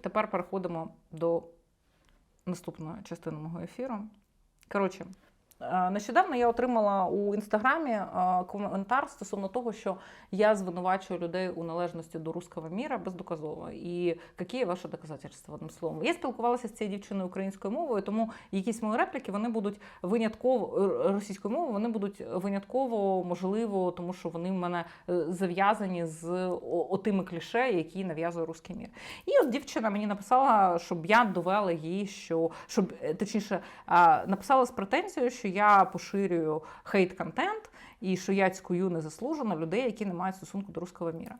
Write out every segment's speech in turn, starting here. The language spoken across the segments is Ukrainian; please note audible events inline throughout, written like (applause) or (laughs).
тепер переходимо до наступної частини мого ефіру. Коротше, нещодавно я отримала у інстаграмі е, коментар стосовно того, що я звинувачую людей у належності до русского міра бездоказово. І які ваші доказательства одним словом? Я спілкувалася з цією дівчиною українською мовою, тому якісь мої репліки вони будуть винятково російською мовою, вони будуть винятково можливо, тому що вони в мене е, зав'язані з отими кліше, які нав'язує русський мір. І от дівчина мені написала, щоб я довела їй, що щоб е, точніше написала з претензією, що я поширюю хейт-контент і що я цькую незаслужено людей, які не мають стосунку до руського міра.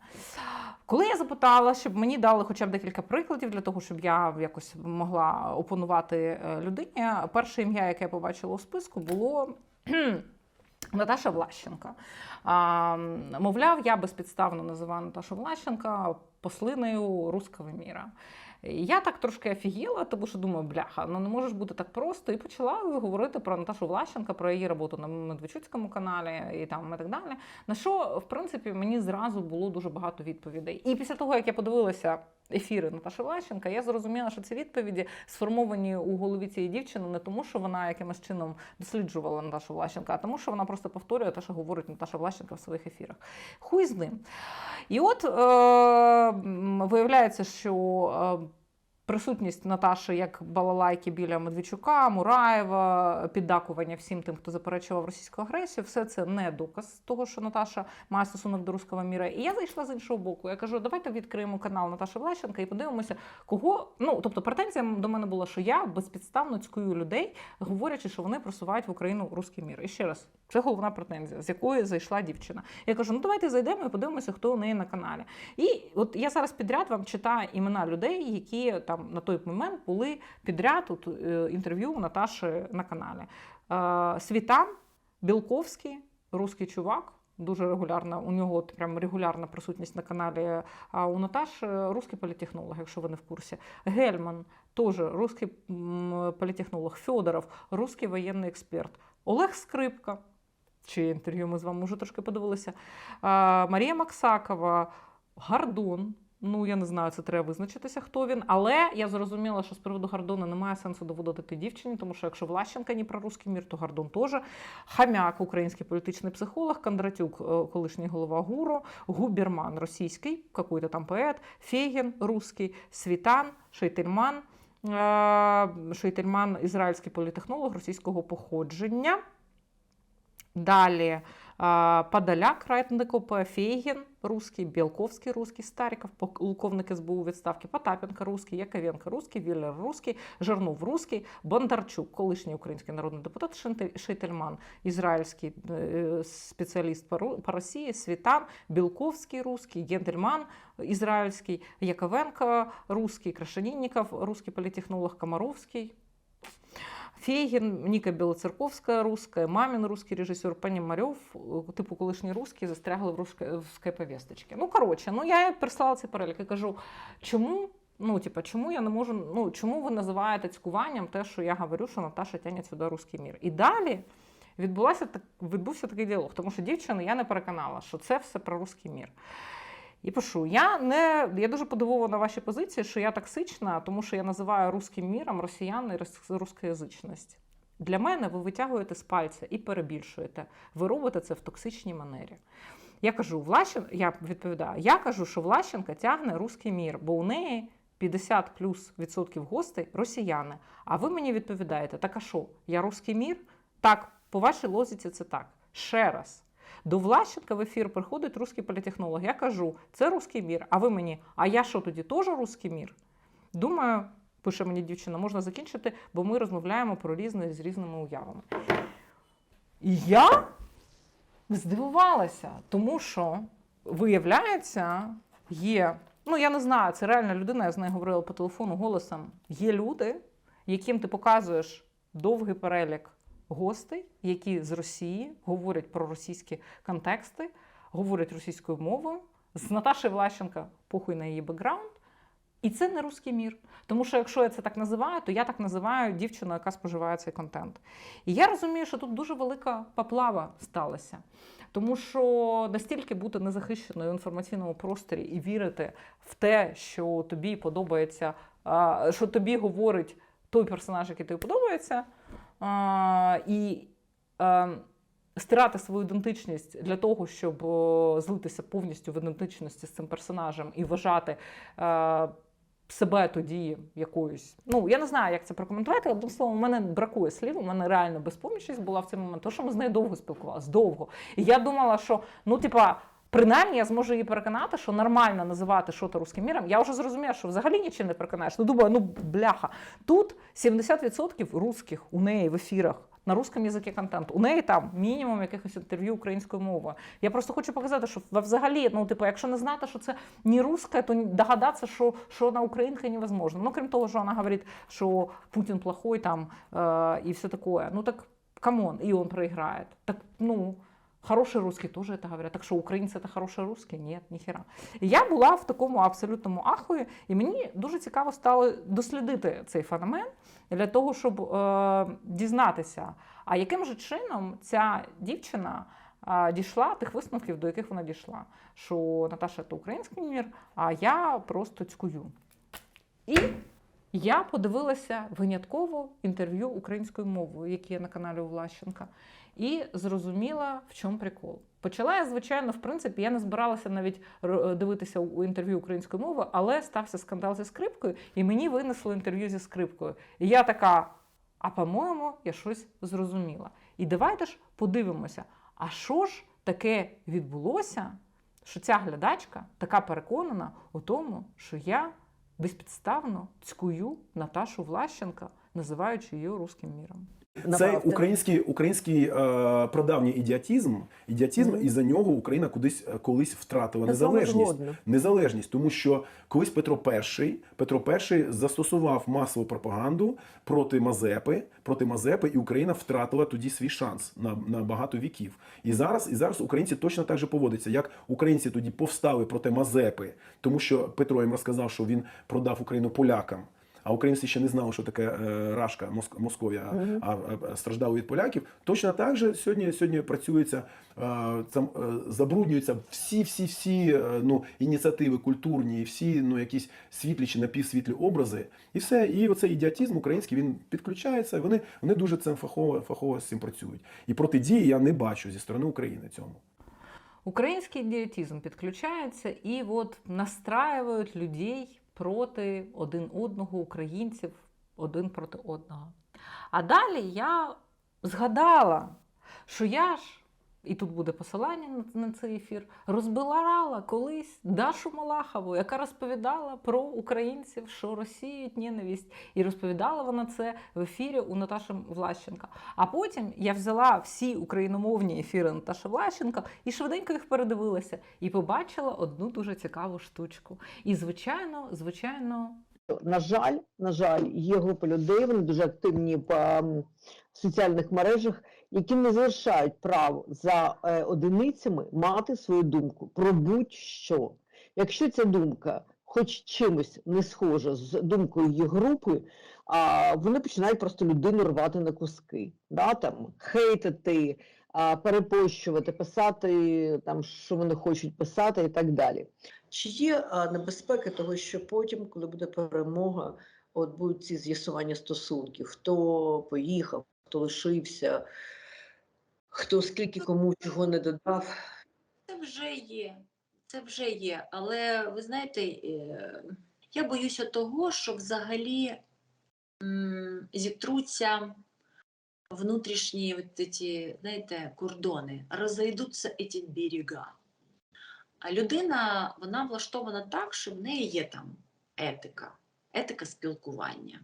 Коли я запитала, щоб мені дали хоча б декілька прикладів для того, щоб я якось могла опонувати е, людині, перше ім'я, яке я побачила у списку, було. (clears throat) Наташа Влащенка. А, мовляв, я безпідставно називаю Наташу Влащенка послиною руського міра. Я так трошки офігіла, тому що думаю, бляха, ну не може ж бути так просто. І почала говорити про Наташу Влащенка, про її роботу на Медведчуцькому каналі і там і так далі. На що, в принципі, мені зразу було дуже багато відповідей. І після того, як я подивилася ефіри Наташі Влащенка, я зрозуміла, що ці відповіді сформовані у голові цієї дівчини не тому, що вона якимось чином досліджувала Наташу Влащенка, а тому, що вона просто повторює те, що говорить Наташа Влащенка в своїх ефірах. Хуй з ним. І от е, виявляється, що. Е, Присутність Наташі як балалайки біля Медведчука, Мураєва, піддакування всім тим, хто заперечував російську агресію, все це не доказ того, що Наташа має стосунок до руського міра. І я зайшла з іншого боку. Я кажу, давайте відкриємо канал Наташі Влащенка і подивимося, кого. Ну тобто, претензія до мене була, що я безпідставно цькую людей, говорячи, що вони просувають в Україну руський мір. І ще раз, це головна претензія, з якої зайшла дівчина. Я кажу, ну давайте зайдемо і подивимося, хто у неї на каналі. І от я зараз підряд вам читаю імена людей, які там на той момент були підряд от, е, інтерв'ю у Наташі на каналі. Е, Світан, Білковський, русський чувак. Дуже регулярна, у нього от прям регулярна присутність на каналі. А у Наташі русський політехнолог, якщо ви не в курсі. Гельман теж русський політехнолог. Федоров, русський воєнний експерт. Олег Скрипка, чиє інтерв'ю ми з вами вже трошки подивилися. А, Марія Максакова, Гардон. Ну, я не знаю, це треба визначитися, хто він. Але я зрозуміла, що з приводу Гордона немає сенсу доводити ти дівчині, тому що якщо Влащенка не про русський мір, то Гордон теж. Хам'як, український політичний психолог, Кондратюк, е, колишній голова ГУРу, Губерман, російський, какой-то там поет, Фейгін, русський, Світан, Шейтельман, е, Шейтельман, ізраїльський політехнолог російського походження. Далі Подоляк, Райтник ОП, Фейгін, русський, Білковський, русський, Старіков, полковник СБУ відставки, Потапенко, русський, Яковенко, русський, Віллер, русський, Жернов, русський, Бондарчук, колишній український народний депутат, Шейтельман, ізраїльський е, спеціаліст по, Росії, Світан, Білковський, русський, Гендельман, ізраїльський, Яковенко, русський, Крашенінніков, русський політехнолог, Комаровський, Фейгін, Ніка Білоцерковська, русська, Мамін, русський режисер, Панімарьов, е, типу колишні русські, застрягли в русській повісточці. Ну, коротше, ну я прислала цей перелік і кажу, чому, ну, типу, чому я не можу, ну, чому ви називаєте цькуванням те, що я говорю, що Наташа тягне сюди русський мір? І далі відбулася, так- відбувся такий діалог, тому що дівчина я не переконала, що це все про русський мір. І пишу, я не я дуже подивована вашій позиції, що я токсична, тому що я називаю руським міром росіян і рускоязичність. Для мене ви витягуєте з пальця і перебільшуєте. Ви робите це в токсичній манері. Я кажу, Влащен, я відповідаю, я кажу, що Влащенка тягне руський мір, бо у неї 50 плюс відсотків гостей росіяни. А ви мені відповідаєте, так а що, я руський мір? Так, по вашій лозіці це так. Ще раз. До Влащенка в ефір приходить русський політехнолог. Я кажу, це русський мір. А ви мені, а я що тоді теж русський мір? Думаю, пише мені дівчина, можна закінчити, бо ми розмовляємо про різне з різними уявами. І я здивувалася, тому що, виявляється, є. Ну, я не знаю, це реальна людина, я з нею говорила по телефону голосом. Є люди, яким ти показуєш довгий перелік гостей, які з Росії говорять про російські контексти, говорять російською мовою. З Наташі Влащенка, похуй на її бекграунд, І це не русський мір. Тому що якщо я це так називаю, то я так називаю дівчину, яка споживає цей контент. І я розумію, що тут дуже велика поплава сталася. Тому що настільки бути незахищеною в інформаційному просторі і вірити в те, що тобі подобається, що тобі говорить той персонаж, який тобі подобається, і стирати свою ідентичність для того, щоб злитися повністю в ідентичності з цим персонажем і вважати. е, Себе тоді якоюсь. Ну, я не знаю, як це прокоментувати. Одним словом, у мене бракує слів, у мене реально безпомічність була в цей момент, тому що ми з нею довго спілкувалися, довго. І я думала, що ну, типа, принаймні я зможу її переконати, що нормально називати що-то русським міром. Я вже зрозуміла, що взагалі нічим не переконаєш. Ну, думаю, ну бляха. Тут 70% русських у неї в ефірах. На русском язикі контент. У неї там мінімум якихось інтерв'ю українською мовою. Я просто хочу показати, що взагалі, ну, типу, якщо не знати, що це не русська, то догадатися, що, що вона українка невозможно. Ну, крім того, що вона говорить, що Путін плохой там э, і все таке. Ну так камон, і он проіграє. Так, ну, Хороший русский тоже это говорят. Так що українці це хороший русский? Ні, ніхера. Я була в такому абсолютному ахуї, і мені дуже цікаво стало дослідити цей феномен для того, щоб е, дізнатися, а яким же чином ця дівчина е, дійшла тих висновків, до яких вона дійшла. Що Наташа це український мір, а я просто цькую. І я подивилася винятково інтерв'ю українською мовою, які є на каналі Влащенка, і зрозуміла, в чому прикол. Почала я, звичайно, в принципі, я не збиралася навіть дивитися у інтерв'ю українською мовою, але стався скандал зі скрипкою, і мені винесли інтерв'ю зі скрипкою. І я така: а по-моєму, я щось зрозуміла. І давайте ж подивимося, а що ж таке відбулося, що ця глядачка така переконана у тому, що я безпідставно цькую Наташу Влащенка, називаючи її руським міром. Це український, український е, прадавній ідіотізм, ідіотізм, Мгм. і за нього Україна кудись е, колись втратила Я незалежність. Незалежність, тому що колись Петро І, Петро І застосував масову пропаганду проти Мазепи, проти Мазепи, і Україна втратила тоді свій шанс на, на багато віків. І зараз, і зараз українці точно так же поводяться, як українці тоді повстали проти Мазепи, тому що Петро їм розказав, що він продав Україну полякам. А українці ще не знали, що таке е, Рашка, Московія, а- страждали від поляків. Точно так же сьогодні, сьогодні працюється, е, там е, забруднюються всі, всі, всі ну, ініціативи культурні, всі ну, якісь світлі чи напівсвітлі образи. І все. І оцей ідіотізм український він підключається. Вони, вони дуже цим фахово, фахово з цим працюють. І протидії я не бачу зі сторони України цьому. Український ідіотизм підключається і от настраюють людей проти один одного, українців один проти одного. А далі я згадала, що я ж, і тут буде посилання на, цей ефір, розбирала колись Дашу Малахову, яка розповідала про українців, що розсіють ненависть. І розповідала вона це в ефірі у Наташі Влащенка. А потім я взяла всі україномовні ефіри Наташі Влащенка і швиденько їх передивилася і побачила одну дуже цікаву штучку. І, звичайно, звичайно, На жаль, на жаль, є група людей, вони дуже активні по м, соціальних мережах, які не залишають право за е, одиницями мати свою думку про будь-що. Якщо ця думка хоч чимось не схожа з думкою її групи, а, вони починають просто людину рвати на куски, да, там, хейтити, перепощувати, писати, там, що вони хочуть писати і так далі. Чи є небезпека того, що потім, коли буде перемога, от будуть ці з'ясування стосунків, хто поїхав, хто лишився, хто скільки кому чого не додав? Це вже є. Це вже є. Але ви знаєте, е, я боюся того, що взагалі зітруться внутрішні от ці, знаєте, кордони, розійдуться ці берега. А людина, вона влаштована так, що в неї є там етика, етика спілкування,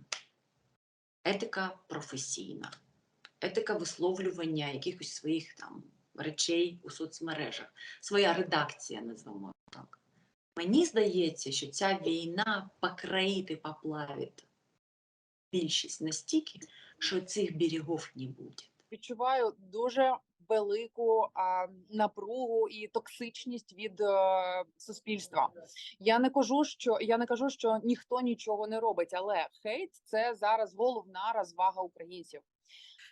етика професійна, етика висловлювання якихось своїх там речей у соцмережах, своя редакція, назвемо так. Мені здається, що ця війна покроїть і поплавить більшість настільки, що цих берегів не буде. відчуваю дуже велику а, напругу і токсичність від е, суспільства. Я не кажу, що я не кажу, що ніхто нічого не робить, але хейт це зараз головна розвага українців.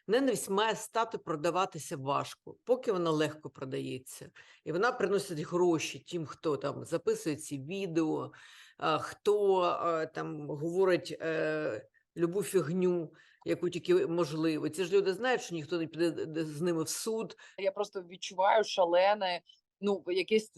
Ненависть має стати продаватися важко, поки вона легко продається, і вона приносить гроші тим, хто там записує ці відео, хто там говорить е, любу фігню, яку тільки можливо. Ці ж люди знають, що ніхто не піде з ними в суд. Я просто відчуваю шалене, ну якесь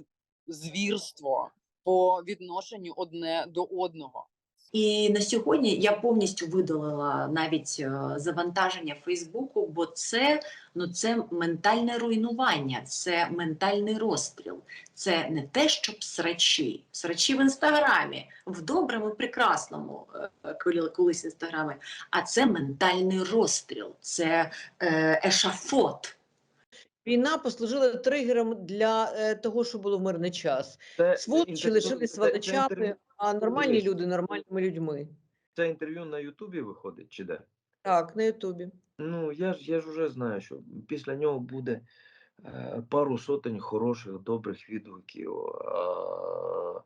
звірство по відношенню одне до одного. І на сьогодні я повністю видалила навіть е, завантаження Фейсбуку, бо це ну це ментальне руйнування, це ментальний розстріл. Це не те, щоб срачі, срачі в інстаграмі, в доброму, прекрасному е, колись інстаграмі, а це ментальний розстріл, це е, ешафот. Війна послужила тригером для е, того, що було в мирний час. Це Сволочі лишились це- це інтерв'ю- а нормальні Дивись. люди нормальними людьми. Це інтерв'ю на Ютубі виходить чи де? Так, на Ютубі. Ну, я ж я ж вже знаю, що після нього буде е, пару сотень хороших, добрих відгуків. А,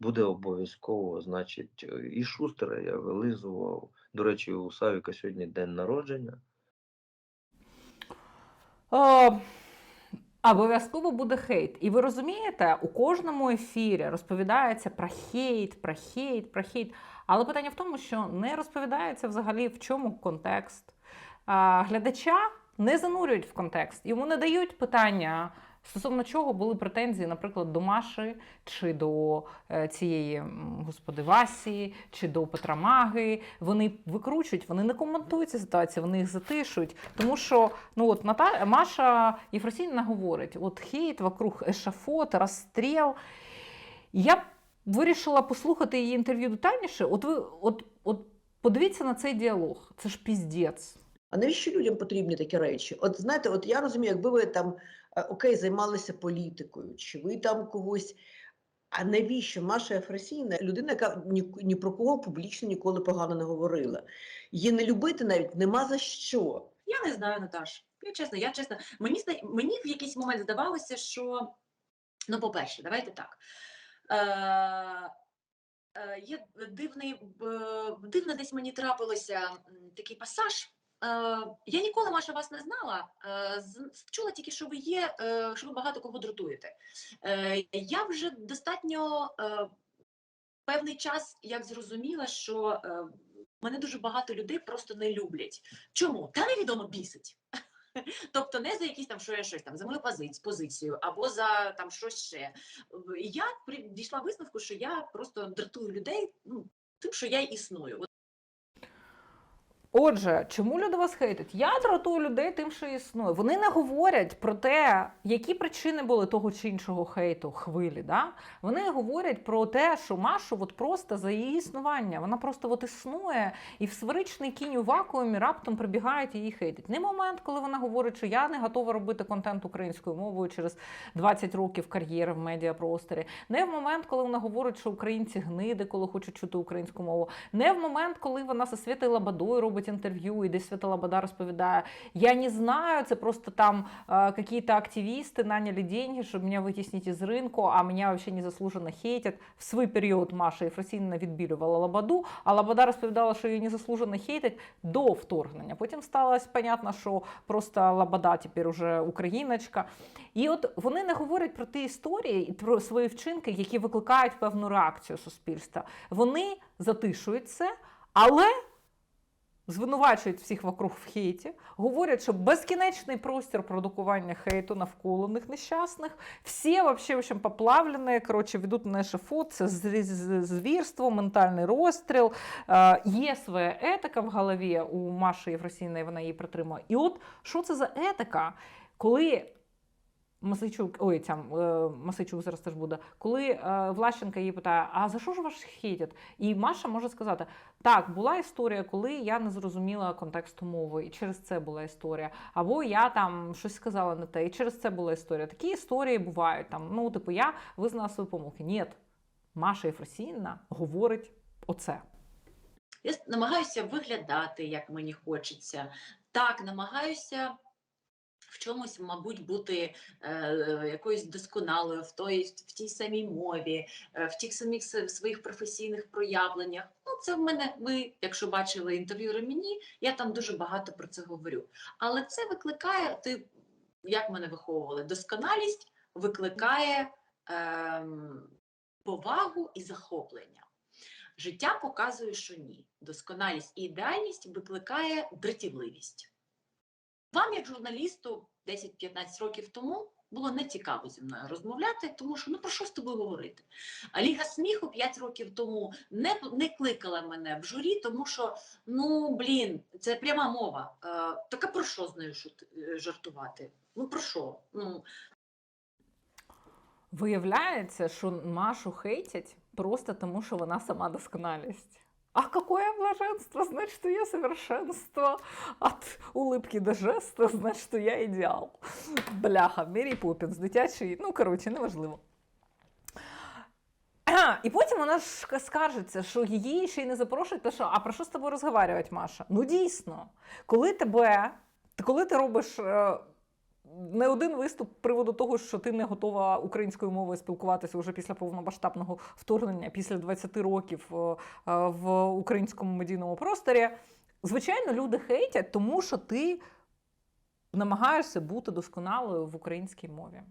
буде обов'язково, значить, е, і Шустера я вилизував. До речі, у Савіка сьогодні день народження. Обов'язково буде хейт. І ви розумієте, у кожному ефірі розповідається про хейт, про хейт, про хейт. Але питання в тому, що не розповідається взагалі в чому контекст. А, глядача не занурюють в контекст. Йому не дають питання, стосовно чого були претензії, наприклад, до Маші, чи до е, цієї господи Васі, чи до Петра Маги. Вони викручують, вони не коментують ці ситуації, вони їх затишують. Тому що ну от Ната... Маша Єфросінівна говорить: от хейт вокруг ешафот, розстріл. Я б вирішила послухати її інтерв'ю детальніше. От ви от, от подивіться на цей діалог. Це ж піздець. А навіщо людям потрібні такі речі? От знаєте, от я розумію, якби ви там окей, займалися політикою, чи ви там когось. А навіщо Маша Ефросійна, людина, яка ні, ні про кого публічно ніколи погано не говорила. Її не любити навіть нема за що. Я не знаю, Наташ. Я чесно, я чесно. Мені мені в якийсь момент здавалося, що ну, по-перше, давайте так. Е, е, є дивний, дивно десь мені трапилося такий пасаж. Е, я ніколи, Маша, вас не знала. Е, чула тільки, що ви є, е, що ви багато кого дратуєте. Я вже достатньо певний час як зрозуміла, що мене дуже багато людей просто не люблять. Чому? Та невідомо бісить. (laughs) Тобто не за якісь там, що я щось там, за мою позицію, позицію або за там щось ще. Я дійшла висновку, що я просто дратую людей ну, тим, що я існую. От Отже, чому люди вас хейтять? Я дратую людей тим, що існує. Вони не говорять про те, які причини були того чи іншого хейту, хвилі. Да? Вони говорять про те, що Машу от просто за її існування. Вона просто от існує, і в сферичний кінь у вакуумі раптом прибігають її хейтять. Не момент, коли вона говорить, що я не готова робити контент українською мовою через 20 років кар'єри в медіапросторі. Не в момент, коли вона говорить, що українці гниди, коли хочуть чути українську мову. Не в момент, коли вона зі Святою Лабадою робить інтерв'ю, і десь Свята Лабада розповідає: Я не знаю, це просто там э, какие-то активисты наняли деньги, чтобы меня вытеснить из рынку, а меня вообще незаслуженно хейтят. В свій період Маша Єфросінівна відбілювала Лабаду, а Лабада розповідала, що її незаслуженно хейтять до вторгнення. Потім стало понятно, що просто Лабада тепер уже україночка. І от вони не говорять про ті історії і про свої вчинки, які викликають певну реакцію суспільства. Вони затишують це, але звинувачують всіх вокруг в хейті, говорять, що безкінечний простір продукування хейту навколо них нещасних. Всі вообще, в общем, поплавлені, коротше, ведуть на ешафот, це звірство, ментальний розстріл. Е, Є своя етика в голові у Маші Євросійної, вона її притримує. І от що це за етика, коли Масичук, ой, там е, Масичук зараз теж буде. Коли е, Влащенка її питає, а за що ж вас хейтять? І Маша може сказати: так, була історія, коли я не зрозуміла контексту мови, і через це була історія. Або я там щось сказала не те, і через це була історія. Такі історії бувають там. Ну, типу, я визнала свої помилки. Ні, Маша Єфросінівна говорить оце. Я намагаюся виглядати, як мені хочеться. Так, намагаюся в чомусь, мабуть, бути е, якоюсь досконалою в той, в тій самій мові, е, в тих самих с- своїх професійних проявленнях. Ну, це в мене, ви, якщо бачили інтерв'ю Ремені, я там дуже багато про це говорю. Але це викликає, ти як мене виховували, досконалість викликає ем, повагу і захоплення. Життя показує, що ні. Досконалість і ідеальність викликає дратівливість. Вам, як журналісту, 10-15 років тому було нецікаво зі мною розмовляти, тому що ну про що з тобою говорити? А Ліга сміху 5 років тому не, не кликала мене в журі, тому що ну блін, це пряма мова. Е, так а про що з нею е, жартувати? Ну про що? Ну Виявляється, що Машу хейтять просто тому, що вона сама досконалість. А какое блаженство, значит, что я совершенство. От улыбки до жеста, значит, что я ідеал. Бляха, Мері Поппінс, дитячий, ну, коротше, неважливо. І потім вона ж скаржиться, що її ще й не запрошують, то що, а про що з тобою розговарювати, Маша? Ну дійсно, коли тебе, коли ти робиш е, не один виступ приводу того, що ти не готова українською мовою спілкуватися вже після повномасштабного вторгнення, після 20 років е, е, в українському медійному просторі. Звичайно, люди хейтять, тому що ти намагаєшся бути досконалою в українській мові.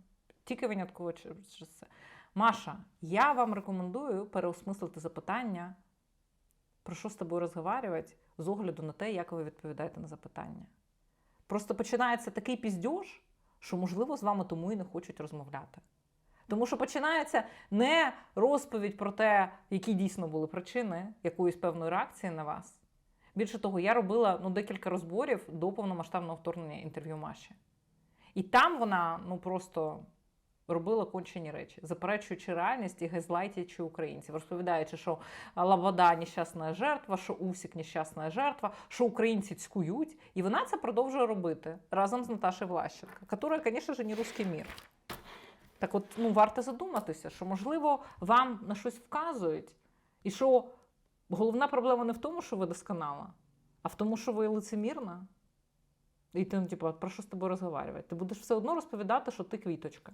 Тільки винятково через це. Маша, я вам рекомендую переосмислити запитання, про що з тобою розговорювати, з огляду на те, як ви відповідаєте на запитання. Просто починається такий піздьош, що, можливо, з вами тому і не хочуть розмовляти. Тому що починається не розповідь про те, які дійсно були причини якоїсь певної реакції на вас. Більше того, я робила ну, декілька розборів до повномасштабного вторгнення інтерв'ю Маші. І там вона ну, просто робила кончені речі, заперечуючи реальність і газлайтячи українців, розповідаючи, що Лабода нещасна жертва, що Усік нещасна жертва, що українці цькують. І вона це продовжує робити разом з Наташею Влащенко, яка, звісно ж, не русський мір. Так от ну, варто задуматися, що, можливо, вам на щось вказують, і що головна проблема не в тому, що ви досконала, а в тому, що ви лицемірна. І ти, ну, типу, про що з тобою розговорювати? Ти будеш все одно розповідати, що ти квіточка.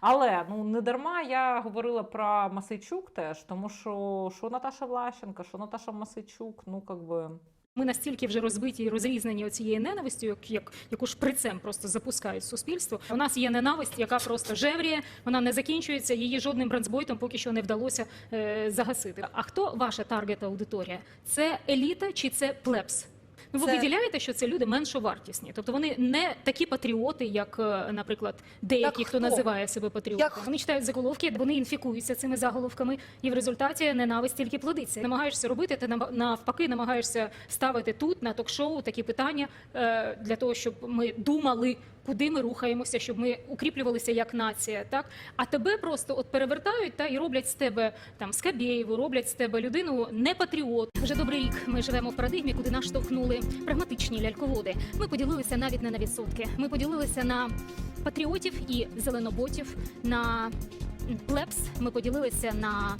Але ну не дарма я говорила про Масейчук теж, тому що що Наташа Влащенка, що Наташа Масейчук, ну как би. Ми настільки вже розбиті і розрізнені цією ненавистю, як, як яку шприцем просто запускають суспільство. У нас є ненависть, яка просто жевріє, вона не закінчується. Її жодним бранцбойтом поки що не вдалося е, загасити. А хто ваша таргет аудиторія? Це еліта чи це плебс? Ну, ви Це- виділяєте, що це люди меншовартісні, тобто вони не такі патріоти, як, е, наприклад, деякі, Як хто називає себе патріотами. Як Вони читають заголовки, вони інфікуються цими заголовками, і в результаті ненависть тільки плодиться. Намагаєшся робити, ти нав- навпаки намагаєшся ставити тут на ток-шоу такі питання е, для того, щоб ми думали. Куди ми рухаємося, щоб ми укріплювалися як нація, так а тебе просто от перевертають та і роблять з тебе там скабєєву, роблять з тебе людину не патріот. Вже добрий рік ми живемо в парадигмі, куди нас штовхнули прагматичні ляльководи. Ми поділилися навіть не на відсотки. Ми поділилися на патріотів і зеленоботів, на плебс. Ми поділилися на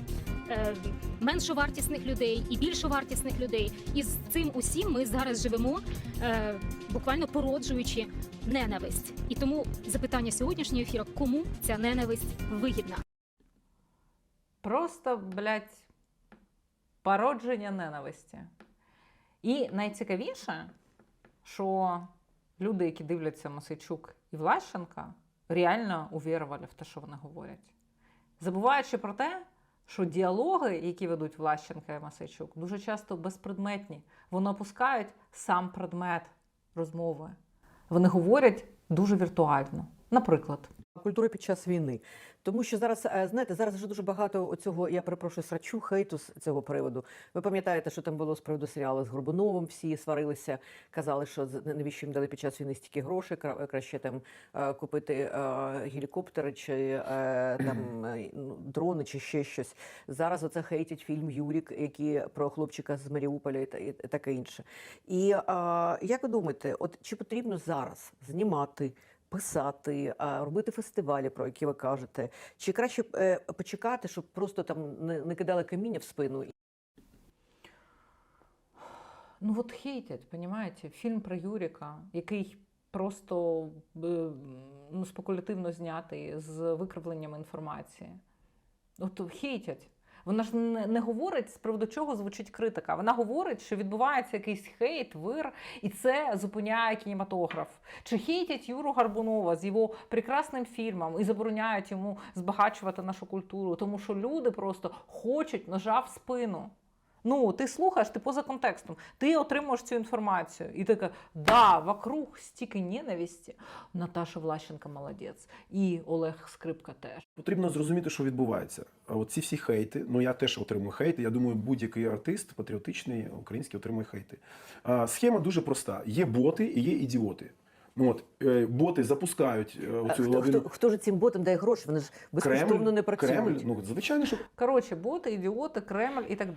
е, меншовартісних людей і більшовартісних людей. І з цим усім ми зараз живемо, е, буквально породжуючи ненависть. І тому запитання сьогоднішнього ефіру: кому ця ненависть вигідна? Просто, блядь, породження ненависті. І найцікавіше, що люди, які дивляться Мосейчук і Влащенка, реально увірували в те, що вони говорять. Забуваючи про те, що діалоги, які ведуть Влащенка і Масичук, дуже часто безпредметні. Вони опускають сам предмет розмови. Вони говорять дуже віртуально. Наприклад, культури під час війни. Тому що зараз, е, знаєте, зараз вже дуже багато оцього, я перепрошую, срачу, хейту з цього приводу. Ви пам'ятаєте, що там було з приводу серіалу з Горбуновим, всі сварилися, казали, що навіщо їм дали під час війни стільки грошей, краще там е, купити е, гелікоптери чи там (clears throat) ну, дрони, чи ще щось. Зараз оце хейтять фільм Юрік, який про хлопчика з Маріуполя і, та- і таке інше. І як ви думаєте, от чи потрібно зараз знімати? Писати, робити фестивалі, про які ви кажете, чи краще е, почекати, щоб просто там не, кидали каміння в спину Ну от хейтять, понимаете, фільм про Юрика, який просто е, ну, спекулятивно знятий з викривленням інформації. От хейтять. Вона ж не, говорить з приводу чого звучить критика. Вона говорить, що відбувається якийсь хейт, вир, і це зупиняє кінематограф. Чи хейтять Юру Гарбунова з його прекрасним фільмом і забороняють йому збагачувати нашу культуру, тому що люди просто хочуть ножа в спину. Ну, ти слухаєш, ти поза контекстом, ти отримуєш цю інформацію. І ти така, да, вокруг стільки ненависті. Наташа Влащенко молодець. І Олег Скрипка теж. Потрібно зрозуміти, що відбувається. А от ці всі хейти, ну я теж отримую хейти. Я думаю, будь-який артист патріотичний, український отримує хейти. А, схема дуже проста: є боти і є ідіоти. Ну от е, боти запускають е, А оцю хто, лавину. хто, хто ж цим ботам дає гроші? Вони ж безкоштовно не працюють. Кремль, ну звичайно, що Коротше, боти, ідіоти, Кремль і так далі.